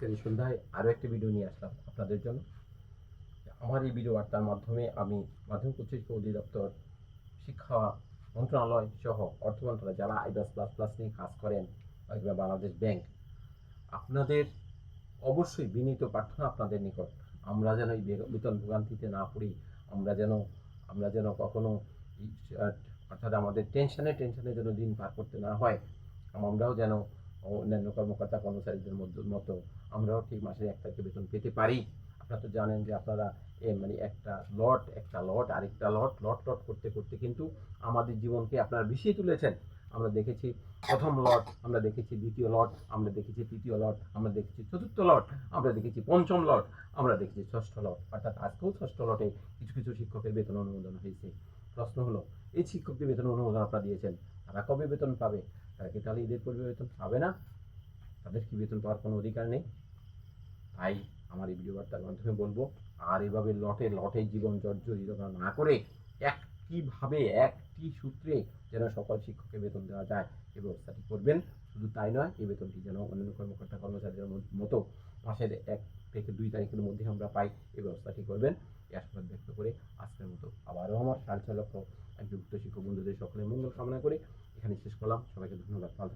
আজকের এই সন্ধ্যায় আরও একটি ভিডিও নিয়ে আসলাম আপনাদের জন্য। আমার এই ভিডিও বার্তার মাধ্যমে আমি মাধ্যমিক উচ্চ শিক্ষা অধিদপ্তর শিক্ষা মন্ত্রণালয় সহ অর্থ মন্ত্রণালয়, যারা আইবাস প্লাস প্লাস নিয়ে কাজ করেন, কিংবা বাংলাদেশ ব্যাংক, আপনাদের অবশ্যই বিনীত প্রার্থনা আপনাদের নিকট। আমরা যেন এই বেতন ভোগান্তিতে না পড়ি, আমরা যেন আমরা যেন কখনো অর্থাৎ আমাদের টেনশনে টেনশনে যেন দিন পার করতে না হয়, আমরাও যেন অন্যান্য কর্মকর্তা কর্মচারীদের মতো আমরাও ঠিক মাসে এক তারিখে বেতন পেতে পারি। আপনারা তো জানেন যে আপনারা মানে একটা লট একটা লট আরেকটা লট লট লট করতে করতে কিন্তু আমাদের জীবনকে আপনারা বিষিয়ে তুলেছেন। আমরা দেখেছি প্রথম লট আমরা দেখেছি দ্বিতীয় লট আমরা দেখেছি তৃতীয় লট আমরা দেখেছি চতুর্থ লট আমরা দেখেছি পঞ্চম লট আমরা দেখেছি ষষ্ঠ লট অর্থাৎ আজকেও ষষ্ঠ লটে কিছু কিছু শিক্ষকের বেতন অনুমোদন হয়েছে। প্রশ্ন হলো, এই শিক্ষকদের বেতন অনুমোদন আপনারা দিয়েছেন, তারা কবে বেতন পাবে? তারা কি তাহলে ঈদের পূর্বে বেতন পাবে না। তাদের কি বেতন পাওয়ার কোনো অধিকার নেই? তাই আমার এই ভিডিও বার্তার মাধ্যমে বলব, আর এভাবে লটে লটে জীবন জর্জরিত না করে একইভাবে একটি সূত্রে যেন সকল শিক্ষককে বেতন দেওয়া যায় এই ব্যবস্থাটি করবেন। শুধু তাই নয়, এই বেতনটি যেন অন্যান্য কর্মকর্তা কর্মচারীদের মতো মাসের এক থেকে দুই তারিখের মধ্যে আমরা পাই এই ব্যবস্থাটি করবেন। এই দেখতে ব্যক্ত করে আজকের মতো আবারও আমার সাড়ে ছয় লক্ষ উচ্চ শিক্ষক বন্ধুদের সকলের মঙ্গল কামনা করে এখানে শেষ করলাম সবাইকে ধন্যবাদ ভালো।